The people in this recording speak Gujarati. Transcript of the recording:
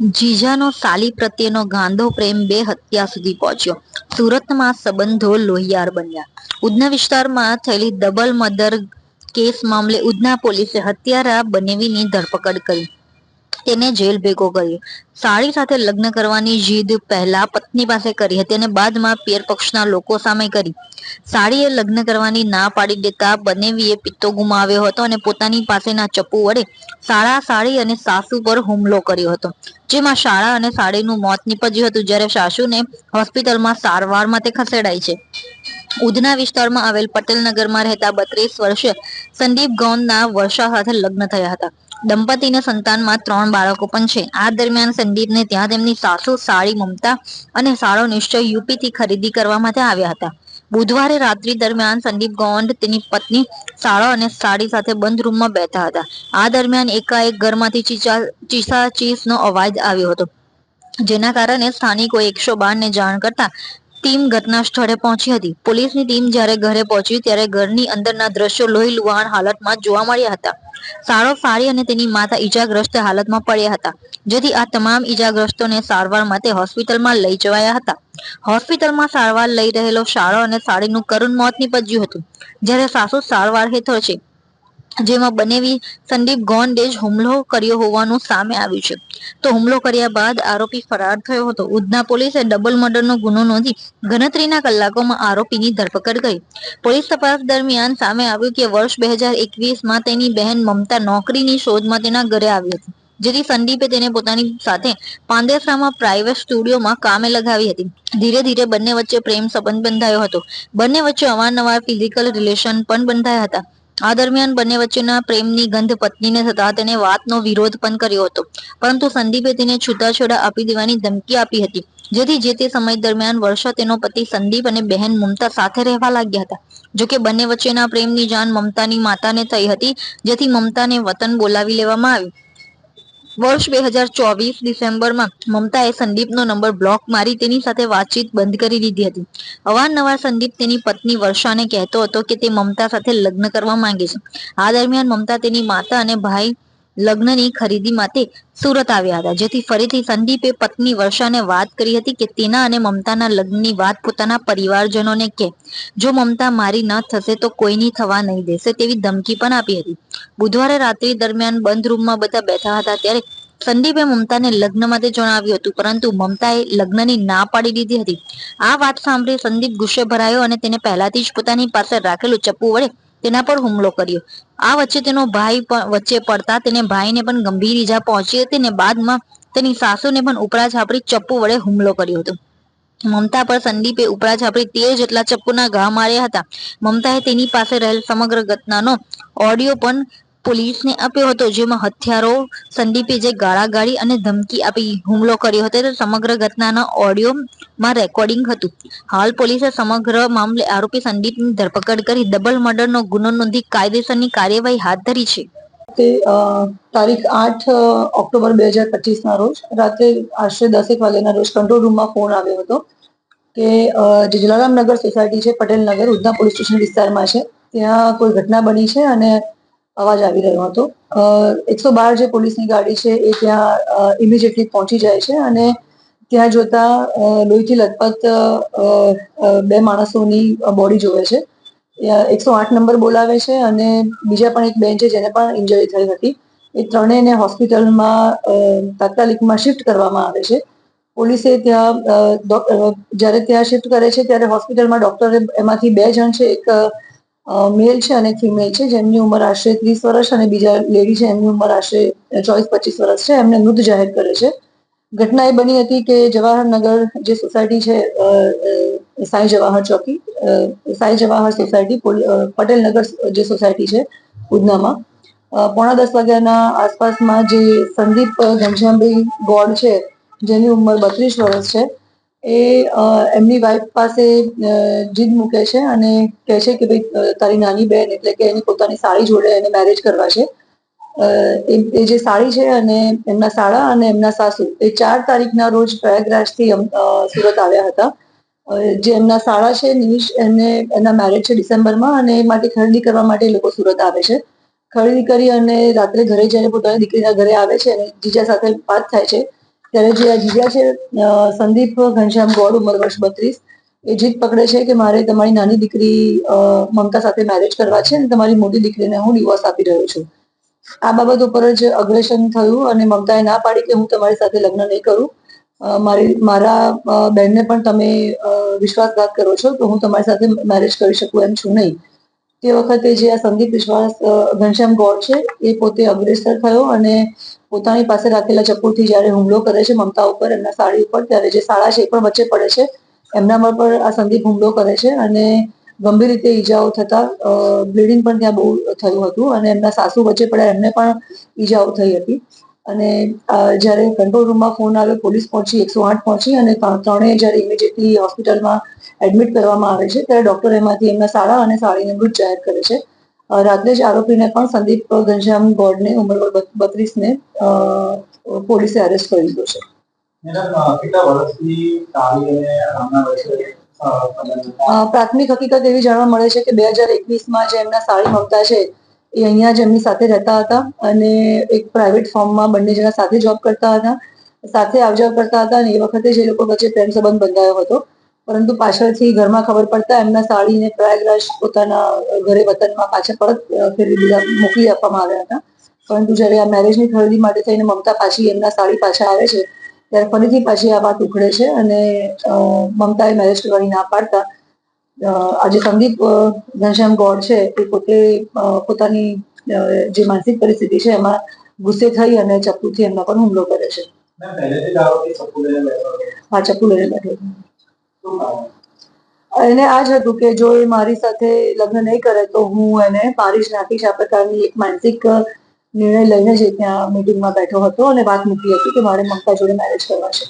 જીજાનો સાલી પ્રત્યેનો ગાંધો પ્રેમ બે હત્યા સુધી પહોંચ્યો. સુરતમાં સંબંધો લોહિયાર બન્યા. ઉધના વિસ્તારમાં થયેલી ડબલ મર્ડર કેસ મામલે ઉધના પોલીસે હત્યારા બનેવીની ધરપકડ કરી. તેને જેલ ભેગો કર્યો. સાળી સાથે લગ્ન કરવાની જીદ પહેલા પત્ની પાસે કરી હતી અને બાદમાં પિયર પક્ષના લોકો સામે કરી. સાળીએ લગ્ન કરવાની ના પાડી દેતા બનેવીએ પિત્તો ગુમાવ્યો હતો અને પોતાની પાસેના ચપ્પુ વડે સાળા, સાળી અને સાસુ પર હુમલો કર્યો હતો. જેમાં શાળા અને સાળીનું મોત નીપજ્યું હતું જ્યારે સાસુને હોસ્પિટલમાં સારવાર માટે ખસેડાઈ છે. ઉધના વિસ્તારમાં આવેલ પટેલનગરમાં રહેતા બત્રીસ વર્ષીય સંદીપ ગૌંદના વર્ષા સાથે લગ્ન થયા હતા. દંપતીને સંતાનમાં ત્રણ બાળકો પણ છે. આ દરમિયાન સંદીપને ત્યાં તેમની સાસુ સાળી મમતા અને સાળો નિશ્ચય યુપીથી ખરીદી કરવા માટે આવ્યા હતા. બુધવારે રાત્રિ દરમિયાન સંદીપ ગોંડ તેની પત્ની સાળો અને સાડી સાથે બંધ રૂમમાં બેઠા હતા. આ દરમિયાન એકાએક ઘરમાંથી ચીચા ચીસનો અવાજ આવ્યો હતો, જેના કારણે સ્થાનિકો એકસો બારને જાણ કરતા ટીમ ઘટના સ્થળે પહોંચી હતી. પોલીસની ટીમ જ્યારે ઘરે પહોંચી ત્યારે ઘરની અંદરના દ્રશ્યો લોહી લુહાણ હાલતમાં જોવા મળ્યા હતા. સાળો સાળી અને તેની માતા ઈજાગ્રસ્ત હાલતમાં પડ્યા હતા, જેથી આ તમામ ઈજાગ્રસ્તોને સારવાર માટે હોસ્પિટલમાં લઈ જવાયા હતા. હોસ્પિટલમાં સારવાર લઈ રહેલો સારો અને સાળીનું કરુણ મોત નીપજ્યું હતું. જ્યારે સાસુ સારવાર હેઠળ છે જેમાં બનેવી સંદીપ ગોંડે ડેજ હુમલો કર્યો હોવાનું સામે આવ્યું છે. તો હુમલો કર્યા બાદ આરોપી ફરાર થયો હતો. ઉધના પોલીસે ડબલ મર્ડરનો ગુનો નોંધી ગણતરીના કલાકોમાં આરોપીની ધરપકડ કરી. પોલીસ તપાસ દરમિયાન સામે આવ્યું કે વર્ષ બે હજાર એકવીસમાં તેની બહેન મમતા નોકરીની શોધમાં તેના ઘરે આવી હતી, જેથી સંદીપે તેને પોતાની સાથે પાંદેસરામાં પ્રાઇવેટ સ્ટુડિયોમાં કામે લગાવી હતી. ધીરે ધીરે બંને વચ્ચે પ્રેમ સંબંધ બંધાયો હતો. બંને વચ્ચે અવારનવાર ફિઝિકલ રિલેશન પણ બંધાયા હતા. આ દરમિયાન બંને વચ્ચેના પ્રેમની ગંધ પત્નીને થતા તેને વાતનો વિરોધ પણ કર્યો હતો. પરંતુ સંદીપે તેને છૂટાછેડા આપી દેવાની ધમકી આપી હતી, જેથી જે તે સમય દરમિયાન વર્ષા તેનો પતિ સંદીપ અને બહેન મમતા સાથે રહેવા લાગ્યા હતા. જોકે બંને વચ્ચેના પ્રેમની જાણ મમતાની માતાને થઈ હતી, જેથી મમતાને વતન બોલાવી લેવામાં આવી વર્ષ બે હજાર ચોવીસ ડિસેમ્બરમાં મમતાએ સંદીપનો નંબર બ્લોક મારી તેની સાથે વાતચીત બંધ કરી દીધી હતી. અવારનવાર સંદીપ તેની પત્ની વર્ષાને કહેતો હતો કે તે મમતા સાથે લગ્ન કરવા માંગે છે. આ દરમિયાન મમતા તેની માતા અને ભાઈ લગ્નની ખરીદી માટે સુરત આવ્યા હતા. જેથી ફરીથી સંદીપે પત્ની વર્ષાને વાત કરી હતી કે તેના અને મમતાના લગ્નની વાત પોતાના પરિવારજનોને કે જો મમતા મારી ન થશે તો કોઈની થવા નહીં દેશે તેવી ધમકી પણ આપી હતી. બુધવારે રાત્રિ દરમિયાન બંધ રૂમમાં બધા બેઠા હતા ત્યારે સંદીપે મમતાને લગ્ન માટે જણાવ્યું હતું, પરંતુ મમતાએ લગ્નની ના પાડી દીધી હતી. આ વાત સાંભળી સંદીપ ગુસ્સે ભરાયો અને તેને પહેલાથી જ પોતાની પાસે રાખેલું ચપ્પુ વડે તેના પર હુમલો કર્યો. આ વચ્ચે તેનો ભાઈ વચ્ચે પડતા તેને ભાઈને પણ ગંભીર ઈજા પહોંચી હતી અને બાદમાં તેની સાસુને પણ ઉપરા છાપરી ચપ્પુ વડે હુમલો કર્યો હતો. મમતા પર સંદીપે ઉપરા છાપરી તેર જેટલા ચપ્પુના ઘા માર્યા હતા. મમતાએ તેની પાસે રહેલ સમગ્ર ઘટનાનો ઓડિયો પણ પોલીસને આપ્યો હતો, જેમાં હથિયારો, સંદીપે જે ગાળાગાળી અને ધમકી આપી હુમલો કર્યો હતો સમગ્ર ઘટનાના ઓડિયોમાં રેકોર્ડિંગ હતું. હાલ પોલીસે સમગ્ર મામલે આરોપી સંદીપની ધરપકડ કરી ડબલ મર્ડરનો ગુનો નોંધી કાયદેસરની કાર્યવાહી હાથ ધરી છે. તે તારીખ આઠ ઓક્ટોબર બે હજાર પચીસના રોજ, રાત્રે આશરે દસેક વાગ્યાના રોજ કંટ્રોલ રૂમમાં ફોન આવ્યો હતો કે જે જલારામ નગર સોસાયટી છે, પટેલ નગર, ઉધના પોલીસ સ્ટેશન વિસ્તારમાં છે. ત્યાં કોઈ ઘટના બની છે અને અવાજ આવી રહ્યો હતો. એકસો બાર જે પોલીસની ગાડી છે એ ત્યાં ઇમિડિયેટલી પહોંચી જાય છે અને ત્યાં જોતા લોહીથી લથપથ બે માણસોની બોડી જોવે છે. એકસો આઠ નંબર બોલાવે છે અને બીજા પણ એક બેન છે જેને પણ ઇન્જરી થઈ હતી. એ ત્રણેયને હોસ્પિટલમાં તાત્કાલિકમાં શિફ્ટ કરવામાં આવે છે. પોલીસે ત્યાં જ્યારે ત્યાં શિફ્ટ કરે છે ત્યારે હોસ્પિટલમાં ડોક્ટરે એમાંથી બે જણ છે. એક મેલ છે અને ફિમેલ છે. જેમની ઉંમર આશરે ત્રીસ વર્ષ અને બીજા લેડી છે એમની ઉંમર આશરે ચોવીસ પચીસ વર્ષ છે. એમને મૃત જાહેર કરે છે. ઘટના એ બની હતી કે જવાહરનગર જે સોસાયટી છે સાંઈ જવાહર ચોકી સાંઈ જવાહર સોસાયટી પટેલનગર જે સોસાયટી છે, ઉધનામાં. પોણા દસ વાગ્યાના આસપાસમાં જે સંદીપ ઘનશ્યામભાઈ ગોડ છે, જેની ઉંમર બત્રીસ વર્ષ છે, એ એમની વાઈફ પાસે જીદ મૂકે છે અને કહે છે કે, ભાઈ તારી નાની બહેન એટલે કે એની પોતાની સાળી જોડે એને મેરેજ કરવા છે. એ જે સાળી છે અને એમના સાળા અને એમના સાસુ, એ ચાર તારીખના રોજ પ્રયાગરાજથી સુરત આવ્યા હતા. જે એમના સાળા છે, નિમિષ એને, એના મેરેજ છે ડિસેમ્બરમાં અને એ માટે ખરીદી કરવા માટે લોકો સુરત આવે છે. ખરીદી કરી અને રાત્રે ઘરે જઈને પોતાની દીકરીના ઘરે આવે છે અને જીજા સાથે વાત થાય છે. ત્યારે જે આ જીજા છે સંદીપ ઘનશ્યામ ગોળ ઉંમર વર્ષ બત્રીસ, એ જીત પકડે છે કે મારે તમારી નાની દીકરી મમતા સાથે મેરેજ કરવા છે અને તમારી મોટી દીકરીને હું ડિવોર્સ આપી રહ્યો છું. આ બાબત ઉપર જ અગ્રેશન થયું અને મમતાએ ના પાડી કે હું તમારી સાથે લગ્ન નહીં કરું. મારી, મારા બહેનને પણ તમે વિશ્વાસઘાત કરો છો તો હું તમારી સાથે મેરેજ કરી શકું એમ છું નહીં. તે વખતે જે આ સંદીપ વિશ્વાસ ઘનશ્યામ ગોળ છે, એ પોતે અગ્રેસર થયો અને પોતાની પાસે રાખેલા ચપ્પુથી જ્યારે હુમલો કરે છે મમતા ઉપર, એમના સાડી ઉપર, ત્યારે જે શાળા છે એ પણ વચ્ચે પડે છે. એમના પર આ સંદીપ હુમલો કરે છે અને ગંભીર રીતે ઈજાઓ થતા બ્લીડિંગ પણ ત્યાં બહુ થયું હતું અને એમના સાસુ વચ્ચે પડ્યા એમને પણ ઈજાઓ થઈ હતી. અને જ્યારે કંટ્રોલ રૂમમાં ફોન આવ્યો, પોલીસ પહોંચી, એકસો આઠ પહોંચી અને ત્ર- ત્રણેય જ્યારે ઇમિડિયેટલી હોસ્પિટલમાં એડમિટ કરવામાં આવે છે, ત્યારે ડોક્ટર એમાંથી એમના સાળા અને સાળીને મૃત જાહેર કરે છે. રાત્રે જ આરોપીને પણ સંદીપ ઘનશ્યામ ગોડને ઉંમર બત્રીસને પોલીસે અરેસ્ટ કરી દીધો છે. કેટલા વર્ષથી પ્રાથમિક હકીકત એવી જાણવા મળે છે કે બે હજાર એકવીસમાં જે એમના સાળી મમતા છે, એ અહીંયા જ એમની સાથે રહેતા હતા અને એક પ્રાઇવેટ ફોર્મમાં બંને જણા સાથે જોબ કરતા હતા. સાથે આવજાવ કરતા હતા અને એ વખતે જે લોકો વચ્ચે પ્રેમ સંબંધ બંધાયો હતો. પરંતુ પાછળથી ઘરમાં ખબર પડતા એમના સાળીને પ્રયાગરાજ પોતાના ઘરે વતનમાં પાછા પરત ફેરવી દીધા, મોકલી આપવામાં આવ્યા હતા. પરંતુ જ્યારે આ મેરેજની ખરીદી માટે થઈને મમતા પાછી એમના સાળી પાછા આવે છે ત્યારે ફરીથી પાછી આ વાત ઉખડે છે અને મમતાએ મેરેજ કરવાની ના પાડતા આજે સંદીપ ઘનશ્યામ ગોળ છે એ પોતે પોતાની જે માનસિક પરિસ્થિતિ છે એમાં ગુસ્સે થઈ અને ચપ્પુથી એમના પર હુમલો કરે છે. હા ચપ્પુ લઈને બેઠો? એને આ જ હતું કે જો એ મારી સાથે લગ્ન નહીં કરે તો હું એને જ નાખીશ. આ પ્રકારની એક માનસિક નિર્ણય લઈને જ ત્યાં મિટિંગમાં બેઠો હતો અને વાત મૂકી હતી કે મારે મમતા જોડે મેરેજ કરવા છે.